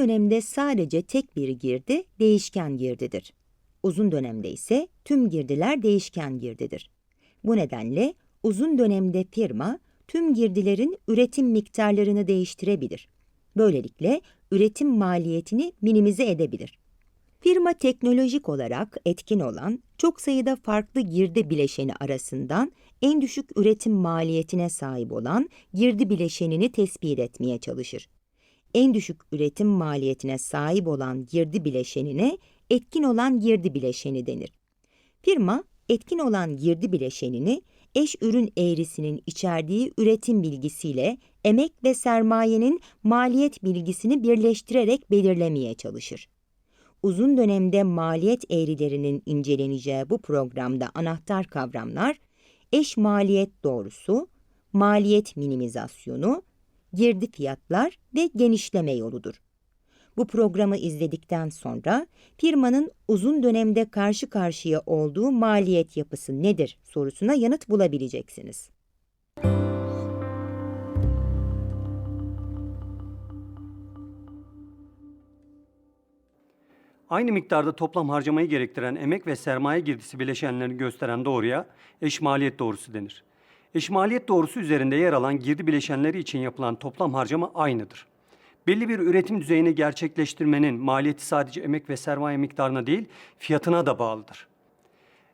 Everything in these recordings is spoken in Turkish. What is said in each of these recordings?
dönemde sadece tek bir girdi değişken girdidir. Uzun dönemde ise tüm girdiler değişken girdidir. Bu nedenle uzun dönemde firma tüm girdilerin üretim miktarlarını değiştirebilir. Böylelikle üretim maliyetini minimize edebilir. Firma teknolojik olarak etkin olan çok sayıda farklı girdi bileşeni arasından en düşük üretim maliyetine sahip olan girdi bileşenini tespit etmeye çalışır. En düşük üretim maliyetine sahip olan girdi bileşenine etkin olan girdi bileşeni denir. Firma etkin olan girdi bileşenini eş ürün eğrisinin içerdiği üretim bilgisiyle emek ve sermayenin maliyet bilgisini birleştirerek belirlemeye çalışır. Uzun dönemde maliyet eğrilerinin inceleneceği bu programda anahtar kavramlar eş maliyet doğrusu, maliyet minimizasyonu, girdi fiyatlar ve genişleme yoludur. Bu programı izledikten sonra firmanın uzun dönemde karşı karşıya olduğu maliyet yapısı nedir sorusuna yanıt bulabileceksiniz. Aynı miktarda toplam harcamayı gerektiren emek ve sermaye girdisi bileşenlerini gösteren doğruya eş maliyet doğrusu denir. Eş maliyet doğrusu üzerinde yer alan girdi bileşenleri için yapılan toplam harcama aynıdır. Belli bir üretim düzeyini gerçekleştirmenin maliyeti sadece emek ve sermaye miktarına değil, fiyatına da bağlıdır.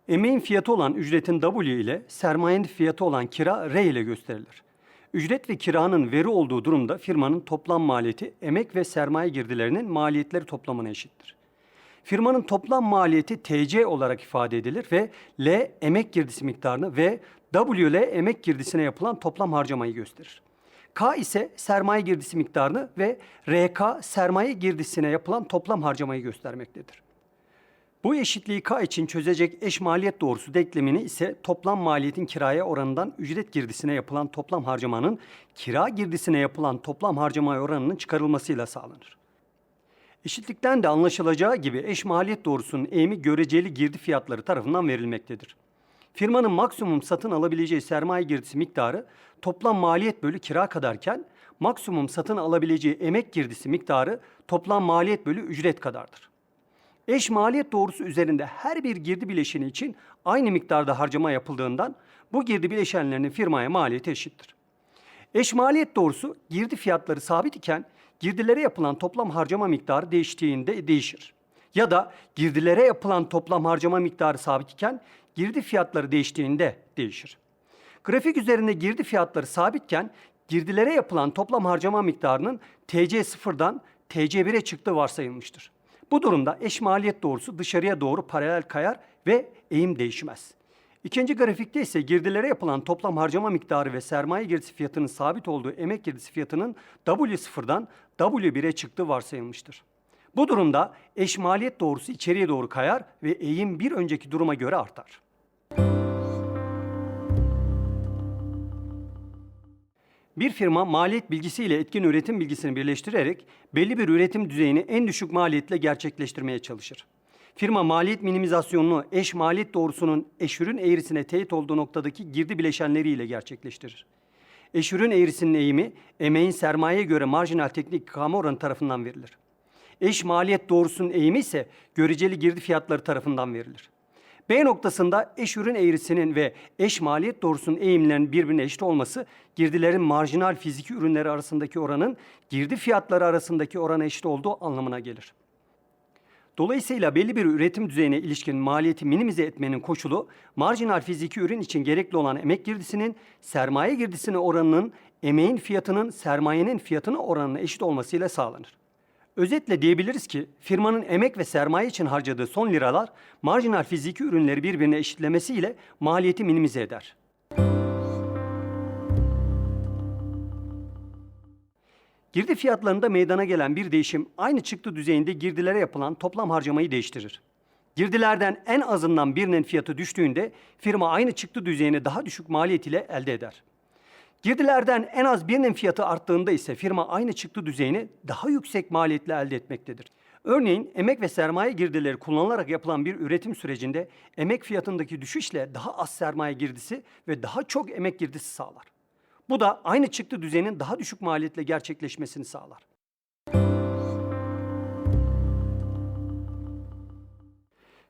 Emeğin fiyatı olan ücretin W ile sermayenin fiyatı olan kira R ile gösterilir. Ücret ve kiranın veri olduğu durumda firmanın toplam maliyeti emek ve sermaye girdilerinin maliyetleri toplamına eşittir. Firmanın toplam maliyeti TC olarak ifade edilir ve L emek girdisi miktarını ve W ile emek girdisine yapılan toplam harcamayı gösterir. K ise sermaye girdisi miktarını ve RK sermaye girdisine yapılan toplam harcamayı göstermektedir. Bu eşitliği K için çözecek eş maliyet doğrusu denklemini ise toplam maliyetin kiraya oranından ücret girdisine yapılan toplam harcamanın kira girdisine yapılan toplam harcama oranının çıkarılmasıyla sağlanır. Eşitlikten de anlaşılacağı gibi eş maliyet doğrusunun eğimi göreceli girdi fiyatları tarafından verilmektedir. Firmanın maksimum satın alabileceği sermaye girdisi miktarı toplam maliyet bölü kira kadarken maksimum satın alabileceği emek girdisi miktarı toplam maliyet bölü ücret kadardır. Eş maliyet doğrusu üzerinde her bir girdi bileşeni için aynı miktarda harcama yapıldığından bu girdi bileşenlerinin firmaya maliyeti eşittir. Eş maliyet doğrusu girdi fiyatları sabit iken girdilere yapılan toplam harcama miktarı değiştiğinde değişir. Ya da girdilere yapılan toplam harcama miktarı sabit iken girdi fiyatları değiştiğinde değişir. Grafik üzerinde girdi fiyatları sabitken girdilere yapılan toplam harcama miktarının TC sıfırdan TC 1'e çıktığı varsayılmıştır. Bu durumda eş maliyet doğrusu dışarıya doğru paralel kayar ve eğim değişmez. İkinci grafikte ise girdilere yapılan toplam harcama miktarı ve sermaye girdisi fiyatının sabit olduğu emek girdisi fiyatının W0'dan W1'e çıktığı varsayılmıştır. Bu durumda eş maliyet doğrusu içeriye doğru kayar ve eğim bir önceki duruma göre artar. Bir firma maliyet bilgisi ile etkin üretim bilgisini birleştirerek belli bir üretim düzeyini en düşük maliyetle gerçekleştirmeye çalışır. Firma maliyet minimizasyonunu eş maliyet doğrusunun eş ürün eğrisine teyit olduğu noktadaki girdi bileşenleriyle gerçekleştirir. Eş ürün eğrisinin eğimi emeğin sermayeye göre marjinal teknik ikame oranı tarafından verilir. Eş maliyet doğrusunun eğimi ise göreceli girdi fiyatları tarafından verilir. B noktasında eş ürün eğrisinin ve eş maliyet doğrusunun eğimlerinin birbirine eşit olması girdilerin marjinal fiziki ürünleri arasındaki oranın girdi fiyatları arasındaki orana eşit olduğu anlamına gelir. Dolayısıyla belli bir üretim düzeyine ilişkin maliyeti minimize etmenin koşulu marjinal fiziki ürün için gerekli olan emek girdisinin sermaye girdisine oranının emeğin fiyatının sermayenin fiyatına oranına eşit olmasıyla sağlanır. Özetle diyebiliriz ki firmanın emek ve sermaye için harcadığı son liralar marjinal fiziki ürünleri birbirine eşitlemesiyle maliyeti minimize eder. Girdi fiyatlarında meydana gelen bir değişim aynı çıktı düzeyinde girdilere yapılan toplam harcamayı değiştirir. Girdilerden en azından birinin fiyatı düştüğünde firma aynı çıktı düzeyini daha düşük maliyet ile elde eder. Girdilerden en az birinin fiyatı arttığında ise firma aynı çıktı düzeyini daha yüksek maliyetle elde etmektedir. Örneğin emek ve sermaye girdileri kullanılarak yapılan bir üretim sürecinde emek fiyatındaki düşüşle daha az sermaye girdisi ve daha çok emek girdisi sağlar. Bu da aynı çıktı düzeyinin daha düşük maliyetle gerçekleşmesini sağlar.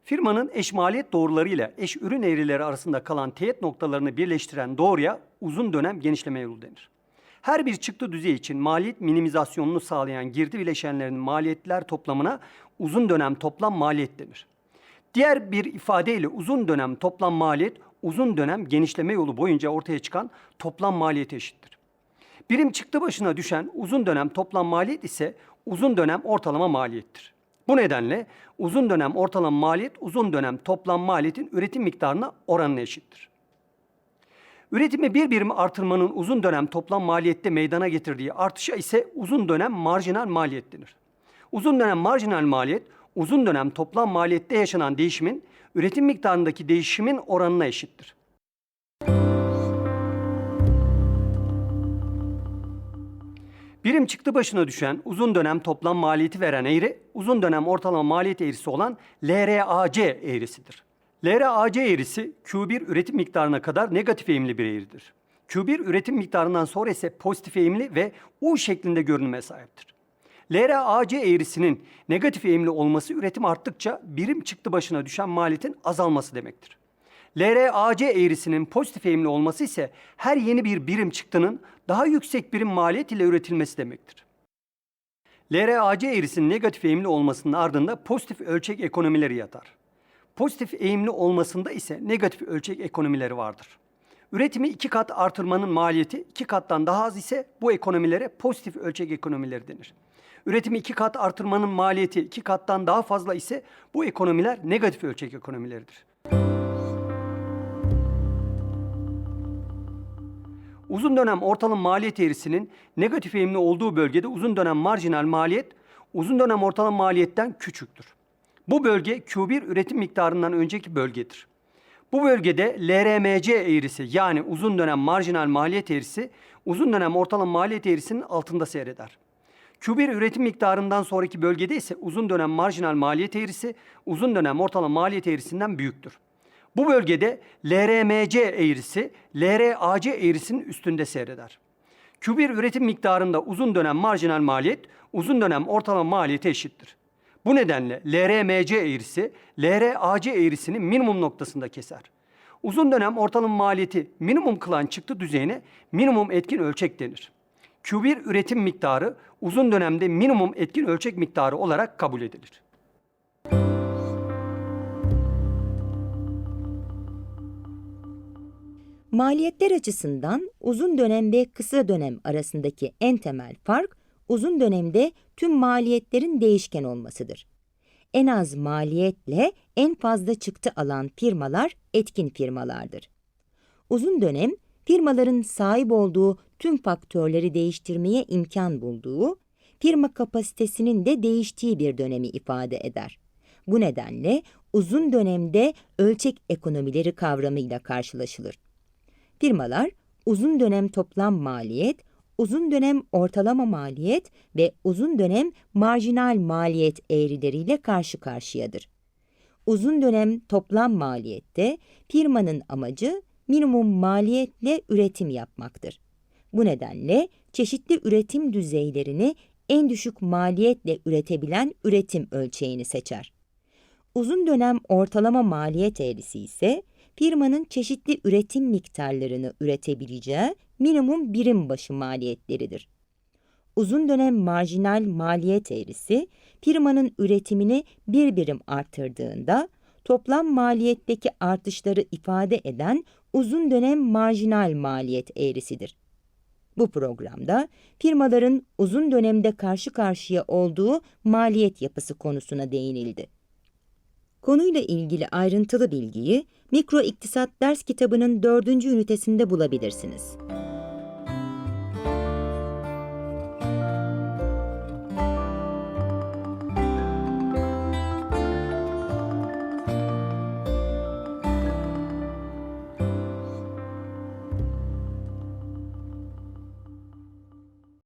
Firmanın eş maliyet doğrularıyla eş ürün eğrileri arasında kalan teğet noktalarını birleştiren doğruya uzun dönem genişleme yolu denir. Her bir çıktı düzeyi için maliyet minimizasyonunu sağlayan girdi bileşenlerinin maliyetler toplamına uzun dönem toplam maliyet denir. Diğer bir ifadeyle uzun dönem toplam maliyet uzun dönem genişleme yolu boyunca ortaya çıkan toplam maliyete eşittir. Birim çıktı başına düşen uzun dönem toplam maliyet ise uzun dönem ortalama maliyettir. Bu nedenle uzun dönem ortalama maliyet uzun dönem toplam maliyetin üretim miktarına oranına eşittir. Üretimi bir birim artırmanın uzun dönem toplam maliyette meydana getirdiği artışa ise uzun dönem marjinal maliyet denir. Uzun dönem marjinal maliyet, uzun dönem toplam maliyette yaşanan değişimin üretim miktarındaki değişimin oranına eşittir. Birim çıktı başına düşen uzun dönem toplam maliyeti veren eğri, uzun dönem ortalama maliyet eğrisi olan LRAC eğrisidir. LRAC eğrisi Q1 üretim miktarına kadar negatif eğimli bir eğridir. Q1 üretim miktarından sonra ise pozitif eğimli ve U şeklinde görünüme sahiptir. LRAC eğrisinin negatif eğimli olması üretim arttıkça birim çıktı başına düşen maliyetin azalması demektir. LRAC eğrisinin pozitif eğimli olması ise her yeni bir birim çıktının daha yüksek birim maliyet ile üretilmesi demektir. LRAC eğrisinin negatif eğimli olmasının ardında pozitif ölçek ekonomileri yatar. Pozitif eğimli olmasında ise negatif ölçek ekonomileri vardır. Üretimi iki kat artırmanın maliyeti iki kattan daha az ise bu ekonomilere pozitif ölçek ekonomileri denir. Üretimi iki kat artırmanın maliyeti iki kattan daha fazla ise bu ekonomiler negatif ölçek ekonomileridir. Uzun dönem ortalama maliyet eğrisinin negatif eğimli olduğu bölgede uzun dönem marjinal maliyet uzun dönem ortalama maliyetten küçüktür. Bu bölge Q1 üretim miktarından önceki bölgedir. Bu bölgede LRMC eğrisi yani uzun dönem marjinal maliyet eğrisi uzun dönem ortalama maliyet eğrisinin altında seyreder. Q1 üretim miktarından sonraki bölgede ise uzun dönem marjinal maliyet eğrisi uzun dönem ortalama maliyet eğrisinden büyüktür. Bu bölgede LRMC eğrisi LRAC eğrisinin üstünde seyreder. Q1 üretim miktarında uzun dönem marjinal maliyet uzun dönem ortalama maliyete eşittir. Bu nedenle LRMC eğrisi LRAC eğrisinin minimum noktasında keser. Uzun dönem ortalama maliyeti minimum kılan çıktı düzeyine minimum etkin ölçek denir. Q1 üretim miktarı uzun dönemde minimum etkin ölçek miktarı olarak kabul edilir. Maliyetler açısından uzun dönem ve kısa dönem arasındaki en temel fark uzun dönemde tüm maliyetlerin değişken olmasıdır. En az maliyetle en fazla çıktı alan firmalar etkin firmalardır. Uzun dönem firmaların sahip olduğu tüm faktörleri değiştirmeye imkan bulduğu, firma kapasitesinin de değiştiği bir dönemi ifade eder. Bu nedenle uzun dönemde ölçek ekonomileri kavramıyla karşılaşılır. Firmalar uzun dönem toplam maliyet, uzun dönem ortalama maliyet ve uzun dönem marjinal maliyet eğrileriyle karşı karşıyadır. Uzun dönem toplam maliyette firmanın amacı minimum maliyetle üretim yapmaktır. Bu nedenle çeşitli üretim düzeylerini en düşük maliyetle üretebilen üretim ölçeğini seçer. Uzun dönem ortalama maliyet eğrisi ise firmanın çeşitli üretim miktarlarını üretebileceği minimum birim başı maliyetleridir. Uzun dönem marjinal maliyet eğrisi firmanın üretimini bir birim artırdığında toplam maliyetteki artışları ifade eden uzun dönem marjinal maliyet eğrisidir. Bu programda firmaların uzun dönemde karşı karşıya olduğu maliyet yapısı konusuna değinildi. Konuyla ilgili ayrıntılı bilgiyi Mikro İktisat ders kitabının dördüncü ünitesinde bulabilirsiniz.